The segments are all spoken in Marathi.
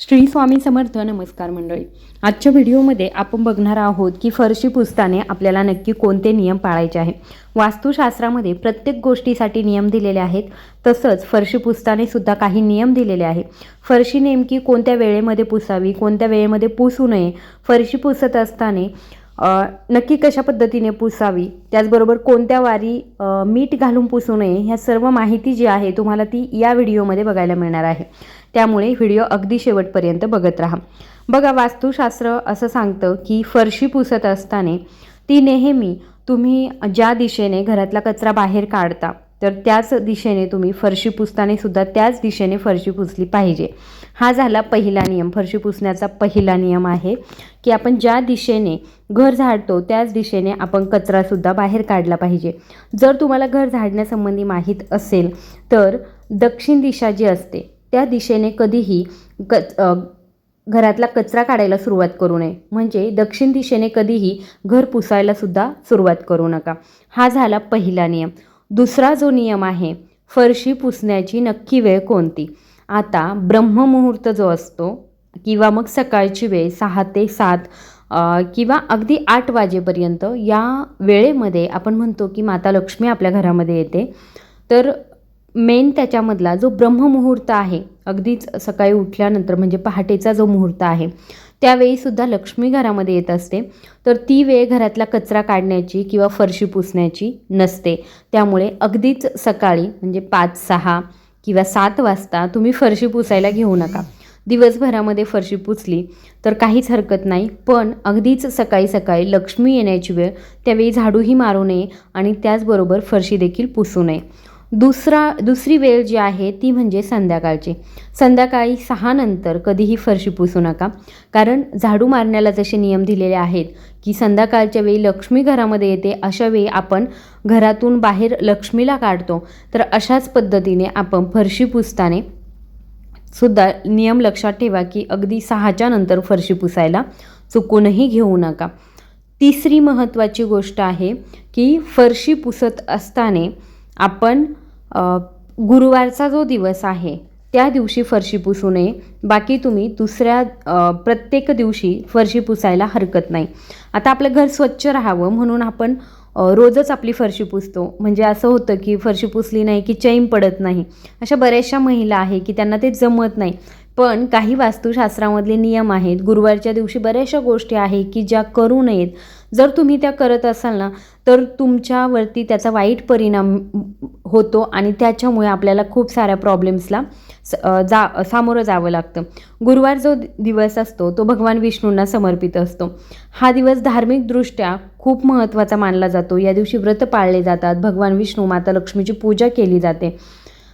श्री स्वामी समर्थ नमस्कार मंडळी. आजच्या व्हिडिओमध्ये आपण बघणार आहोत की फरशी पुसताने आपल्याला नक्की कोणते नियम पाळायचे आहे वास्तुशास्त्रामध्ये प्रत्येक गोष्टीसाठी नियम दिलेले आहेत तसंच फरशी पुसताने सुद्धा काही नियम दिलेले आहे फरशी नेमकी कोणत्या वेळेमध्ये पुसावी कोणत्या वेळेमध्ये पुसू नये फरशी पुसत असताना नक्की कशा पद्धतीने पुसावी त्याचबरोबर कोणत्या वारी मीठ घालून पुसू नये ह्या सर्व माहिती जी आहे तुम्हाला ती या व्हिडिओमध्ये बघायला मिळणार आहे. त्यामुळे व्हिडिओ अगदी शेवटपर्यंत बघत राहा. बघा वास्तुशास्त्र असं सांगतं की फरशी पुसत असताना ती नेहमी तुम्ही ज्या दिशेने घरातला कचरा बाहेर काढता तर त्याच दिशेने तुम्ही फरशी पुसताना सुद्धा त्याच दिशेने फरशी पुसली पाहिजे. हा झाला पहिला नियम. फरशी पुसण्याचा पहिला नियम आहे की आपण ज्या दिशेने घर झाडतो त्याच दिशेने आपण कचरासुद्धा बाहेर काढला पाहिजे. जर तुम्हाला घर झाडण्यासंबंधी माहीत असेल तर दक्षिण दिशा जी असते त्या दिशेने कधीही कच घरातला कचरा काढायला सुरुवात करू नये. म्हणजे दक्षिण दिशेने कधीही घर पुसायलासुद्धा सुरुवात करू नका. हा झाला पहिला नियम. दुसरा जो नियम आहे फरशी पुसण्याची नक्की वेळ कोणती? आता ब्रह्ममुहूर्त जो असतो किंवा मग सकाळची वेळ सहा ते सात किंवा अगदी आठ वाजेपर्यंत या वेळेमध्ये आपण म्हणतो की माता लक्ष्मी आपल्या घरामध्ये येते. तर मेन त्याच्यामधला जो ब्रह्ममुहूर्त आहे अगदीच सकाळी उठल्यानंतर म्हणजे पहाटेचा जो मुहूर्त आहे त्यावेळीसुद्धा लक्ष्मी घरामध्ये येत असते. तर ती वेळ घरातला कचरा काढण्याची किंवा फरशी पुसण्याची नसते. त्यामुळे अगदीच सकाळी म्हणजे पाच सहा किंवा सात वाजता तुम्ही फरशी पुसायला घेऊ नका. दिवसभरामध्ये फरशी पुसली तर काहीच हरकत नाही पण अगदीच सकाळी सकाळी लक्ष्मी येण्याची वेळ त्यावेळी झाडूही मारू नये आणि त्याचबरोबर फरशी देखील पुसू नये. दुसरा दुसरी वेळ जी आहे ती म्हणजे संध्याकाळची. संध्याकाळी सहा नंतर कधीही फरशी पुसू नका. कारण झाडू मारण्याला जसे नियम दिलेले आहेत की संध्याकाळच्या वेळी लक्ष्मी घरामध्ये येते अशा वेळी आपण घरातून बाहेर लक्ष्मीला काढतो. तर अशाच पद्धतीने आपण फरशी पुसताना सुद्धा नियम लक्षात ठेवा की अगदी सहाच्या नंतर फरशी पुसायला चुकूनही घेऊ नका. तिसरी महत्त्वाची गोष्ट आहे की फरशी पुसत असताना आपण गुरुवारचा जो दिवस आहे त्या दिवशी फरशी पुसू नये. बाकी तुम्ही दुसऱ्या प्रत्येक दिवशी फरशी पुसायला हरकत नाही. आता आपलं घर स्वच्छ राहावं म्हणून आपण रोजच आपली फरशी पुसतो. म्हणजे असं होतं की फरशी पुसली नाही की चैन पडत नाही. अशा बऱ्याचशा महिला आहे की त्यांना ते जमत नाही. पण काही वास्तुशास्त्रामधले नियम आहेत. गुरुवारच्या दिवशी बऱ्याचशा गोष्टी आहे की ज्या करू नयेत. जर तुम्ही त्या करत असाल ना तर तुमच्यावरती त्याचा वाईट परिणाम होतो आणि त्याच्यामुळे आपल्याला खूप साऱ्या प्रॉब्लेम्सला स- जा सामोरं जावं लागतं. गुरुवार जो दिवस असतो तो भगवान विष्णूंना समर्पित असतो. हा दिवस धार्मिकदृष्ट्या खूप महत्त्वाचा मानला जातो. या दिवशी व्रत पाळले जातात. भगवान विष्णू माता लक्ष्मीची पूजा केली जाते.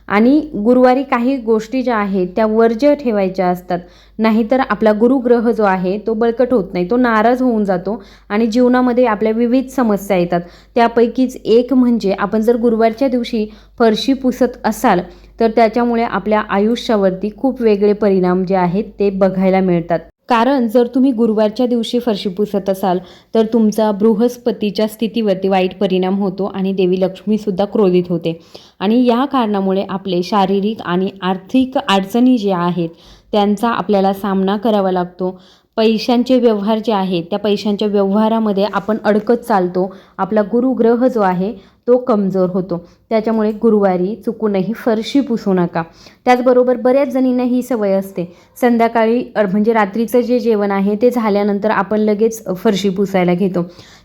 आणि गुरुवारी काही गोष्टी ज्या आहेत त्या वर्ज्य ठेवायच्या असतात. नाहीतर आपला गुरुग्रह जो आहे तो बळकट होत नाही. तो नाराज होऊन जातो आणि जीवनामध्ये आपल्या विविध समस्या येतात. त्यापैकीच एक म्हणजे आपण जर गुरुवारच्या दिवशी फरशी पुसत असाल तर त्याच्यामुळे आपल्या आयुष्यावरती खूप वेगळे परिणाम जे आहेत ते बघायला मिळतात. कारण जर तुम्ही गुरुवारच्या दिवशी फरशी पुसत असाल तर तुमचा बृहस्पतीच्या स्थितीवरती वाईट परिणाम होतो आणि देवी लक्ष्मीसुद्धा क्रोधित होते. आणि या कारणामुळे आपले शारीरिक आणि आर्थिक अडचणी ज्या आहेत त्यांचा आपल्याला सामना करावा लागतो. पैशांचे व्यवहार जे आहेत त्या पैशांच्या व्यवहारामध्ये आपण अडकत चालतो. आपला गुरुग्रह जो आहे तो कमजोर होतो. त्याच्यामुळे गुरुवारी चुकूनही फरशी पुसू नका. त्याचबरोबर बऱ्याच जणींना ही सवय असते. संध्याकाळी म्हणजे रात्रीचं जे जेवण आहे ते झाल्यानंतर आपण लगेच फरशी पुसायला घेतो.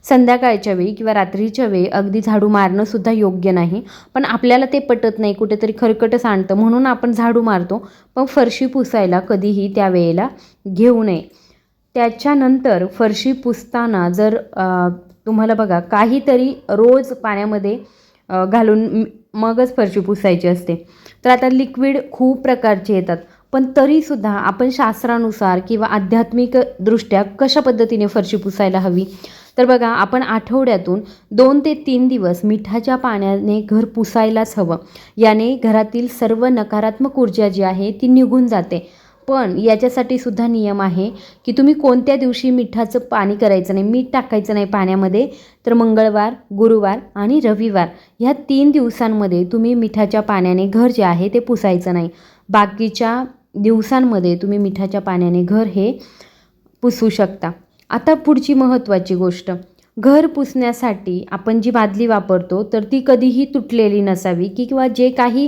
संध्याकाळच्या वेळी किंवा रात्रीच्या वेळी अगदी झाडू मारणंसुद्धा योग्य नाही. पण आपल्याला ते पटत नाही कुठेतरी खरकट सांडतं म्हणून आपण झाडू मारतो. पण फरशी पुसायला कधीही त्या वेळेला घेऊ नये. त्याच्यानंतर फरशी पुसताना जर तुम्हाला बघा काहीतरी रोज पाण्यामध्ये घालून मगच फरशी पुसायची असते. तर आता लिक्विड खूप प्रकारचे येतात. पण तरीसुद्धा आपण शास्त्रानुसार किंवा आध्यात्मिकदृष्ट्या कशा पद्धतीने फरशी पुसायला हवी? तर बघा आपण आठवड्यातून दोन ते तीन दिवस मिठाच्या पाण्याने घर पुसायलाच हवं. याने घरातील सर्व नकारात्मक ऊर्जा जी आहे ती निघून जाते. पण याच्यासाठी सुद्धा नियम आहे की तुम्ही कोणत्या दिवशी मिठाचं पाणी करायचं नाही मीठ टाकायचं नाही पाण्यामध्ये तर मंगळवार गुरुवार आणि रविवार ह्या तीन दिवसांमध्ये तुम्ही मिठाच्या पाण्याने घर जे आहे ते पुसायचं नाही. बाकीच्या दिवसांमध्ये तुम्ही मिठाच्या पाण्याने घर हे पुसू शकता. आता पुढची महत्त्वाची गोष्ट. घर पुसण्यासाठी आपण जी बादली वापरतो तर ती कधीही तुटलेली नसावी की किंवा जे काही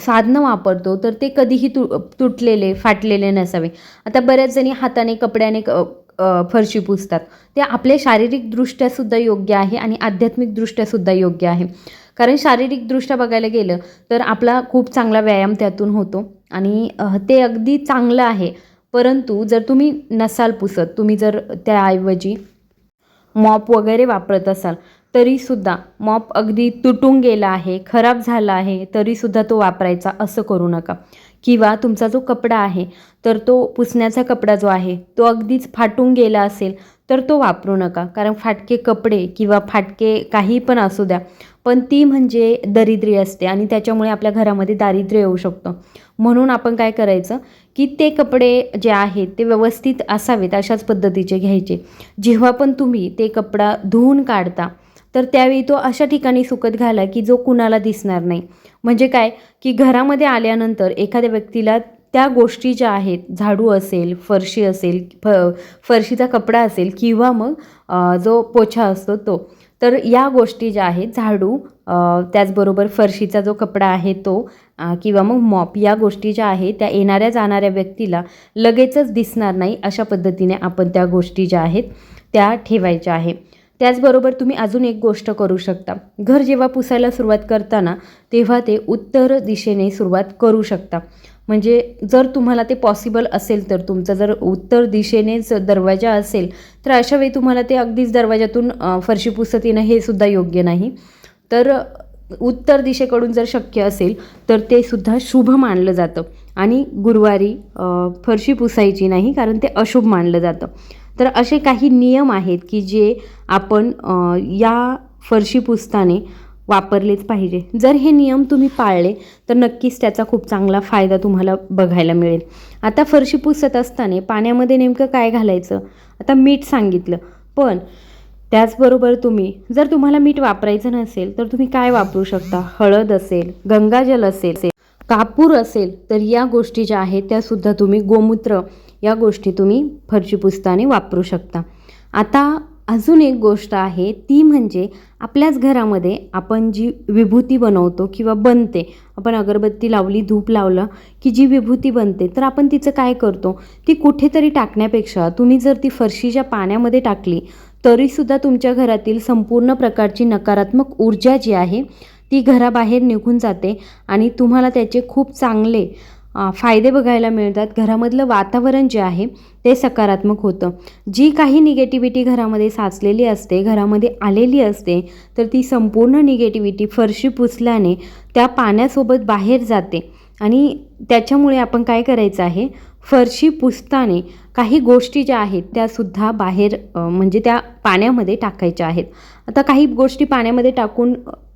साधनं वापरतो तर ते कधीही तु तुटलेले फाटलेले नसावे. आता बऱ्याच जणी हाताने कपड्याने क- फरशी पुसतात. ते आपल्या शारीरिकदृष्ट्यासुद्धा योग्य आहे आणि आध्यात्मिकदृष्ट्यासुद्धा योग्य आहे. कारण शारीरिकदृष्ट्या बघायला गेलं तर आपला खूप चांगला व्यायाम त्यातून होतो आणि ते अगदी चांगलं आहे. परंतु जर तुम्ही नसाल पुसत तुम्ही जर त्याऐवजी मॉप वगैरे वापरत असाल तरीसुद्धा मॉप अगदी तुटून गेला आहे खराब झाला आहे तरीसुद्धा तो वापरायचा असं करू नका. किंवा तुमचा जो कपडा आहे तर तो पुसण्याचा कपडा जो आहे तो अगदीच फाटून गेला असेल तर तो वापरू नका. कारण फाटके कपडे किंवा फाटके काही पण असू द्या पण ती म्हणजे दरिद्री असते आणि त्याच्यामुळे आपल्या घरामध्ये दारिद्र्य येऊ शकतं. म्हणून आपण काय करायचं की ते कपडे जे आहेत ते व्यवस्थित असावेत अशाच पद्धतीचे घ्यायचे. जेव्हा पण तुम्ही ते कपडा धुवून काढता तर त्यावेळी तो अशा ठिकाणी सुकत घाला की जो कुणाला दिसणार नाही. म्हणजे काय? की घरामध्ये आल्यानंतर एखाद्या व्यक्तीला त्या गोष्टी ज्या आहेत झाडू असेल फरशी असेल फ फरशीचा कपडा असेल किंवा मग जो पोछा असतो तो तर या गोष्टी ज्या आहेत झाडू त्याचबरोबर फरशीचा जो कपडा आहे तो किंवा मग मॉप या गोष्टी ज्या आहेत त्या येणाऱ्या जाणाऱ्या व्यक्तीला लगेचच दिसणार नाही अशा पद्धतीने आपण त्या गोष्टी ज्या आहेत त्या ठेवायच्या आहे. त्याचबरोबर तुम्ही अजून एक गोष्ट करू शकता. घर जेव्हा पुसायला सुरुवात करताना तेव्हा ते उत्तर दिशेने सुरुवात करू शकता. म्हणजे जर तुम्हाला ते पॉसिबल असेल तर तुमचं जर उत्तर दिशेनेच दरवाजा असेल तर अशा वेळी तुम्हाला ते अगदीच दरवाजातून फरशी पुसत येणं हे सुद्धा योग्य नाही. तर उत्तर दिशेकडून जर शक्य असेल तर ते सुद्धा शुभ मानलं जातं. आणि गुरुवारी फरशी पुसायची नाही कारण ते अशुभ मानलं जातं. तर असे काही नियम आहेत की जे आपण या फरशी पुसताने वापरलेच पाहिजे. जर हे नियम तुम्ही पाळले तर नक्कीच त्याचा खूप चांगला फायदा तुम्हाला बघायला मिळेल. आता फरशी पुसत असताना पाण्यामध्ये नेमकं काय घालायचं? आता मीठ सांगितलं. पण त्याचबरोबर तुम्ही जर तुम्हाला मीठ वापरायचं नसेल तर तुम्ही काय वापरू शकता? हळद असेल गंगाजल असेल कापूर असेल तर या गोष्टी ज्या आहेत त्यासुद्धा तुम्ही गोमूत्र या गोष्टी तुम्ही फरशी पुसताना वापरू शकता. आता अजून एक गोष्ट आहे ती म्हणजे आपल्याच घरामध्ये आपण जी विभूती बनवतो किंवा बनते आपण अगरबत्ती लावली धूप लावलं की जी विभूती बनते तर आपण तिचं काय करतो? ती कुठेतरी टाकण्यापेक्षा तुम्ही जर ती फरशीच्या पाण्यामध्ये टाकली तरीसुद्धा तुमच्या घरातील संपूर्ण प्रकारची नकारात्मक ऊर्जा जी आहे ती घराबाहेर निघून जाते आणि तुम्हाला त्याचे खूप चांगले फायदे बघायला मिळतात. घरामधलं वातावरण जे आहे ते सकारात्मक होतं. जी काही निगेटिव्हिटी घरामध्ये साचलेली असते घरामध्ये आलेली असते तर ती संपूर्ण निगेटिव्हिटी फरशी पुसल्याने त्या पाण्यासोबत बाहेर जाते. आणि त्याच्यामुळे आपण काय करायचं आहे? फरशी पुसताना काही गोष्टी ज्या आहेत त्यासुद्धा बाहेर म्हणजे त्या पाण्यामध्ये टाकायच्या आहेत. आता काही गोष्टी पाण्यामध्ये टाकून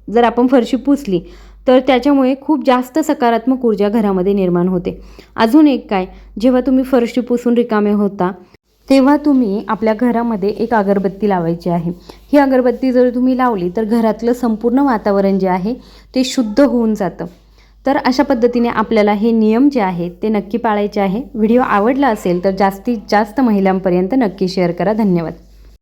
जर आपण फरशी पुसली तर त्याच्यामुळे खूप जास्त सकारात्मक ऊर्जा घरामध्ये निर्माण होते. अजून एक काय? जेव्हा तुम्ही फरशी पुसून रिकामे होता तेव्हा तुम्ही आपल्या घरामध्ये एक अगरबत्ती लावायची आहे. ही अगरबत्ती जर तुम्ही लावली तर घरातलं संपूर्ण वातावरण जे आहे ते शुद्ध होऊन जातं. तर अशा पद्धतीने आपल्याला हे नियम जे आहेत ते नक्की पाळायचे आहे. व्हिडिओ आवडला असेल तर जास्तीत जास्त महिलांपर्यंत नक्की शेअर करा. धन्यवाद.